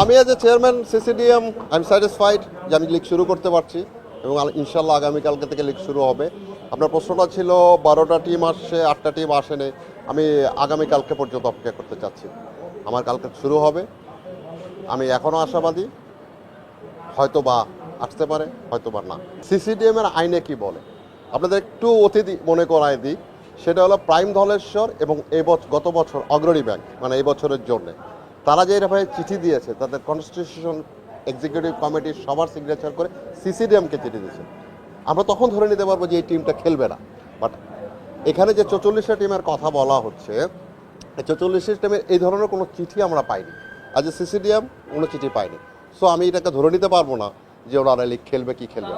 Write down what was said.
আমি as a chairman CCDM I am satisfied যে আমি লিগ শুরু করতে পারছি এবং ইনশাল্লাহ আগামীকালকে থেকে লিগ শুরু হবে। আপনার প্রশ্নটা ছিল, বারোটা টিম আসছে, আটটা টিম আসেনি। আমি আগামীকালকে পর্যন্ত অপেক্ষা করতে চাচ্ছি। আমার কালকে শুরু হবে। আমি এখনও আশাবাদী। হয়তো বা আসতে পারে, হয়তো বা না। সিসিডিএম এর আইনে কি বলে? আপনাদের একটু অতিথি মনে করায় দিই। সেটা হলো প্রাইম ধলেশ্বর এবং এই বছর গত বছর অগ্রণী ব্যাংক মানে এই বছরের জন্য। তারা যে এভাবে চিঠি দিয়েছে, তাদের কনস্টিটিউশন এক্সিকিউটিভ কমিটির সবার সিগনেচার করে সিসিডিএমকে চিঠি দিয়েছে। আমরা তখন ধরে নিতে পারব যে এই টিমটা খেলবে না। বাট এখানে যে চৌচল্লিশটা টিমের কথা বলা হচ্ছে চৌচল্লিশটা টিমের এই ধরনের কোনো চিঠি আমরা পাইনি। আজ সিসিডিএম কোনো চিঠি পাইনি। সো আমি এটাকে ধরে নিতে পারব না যে ওরা লিগ খেলবে কি খেলবে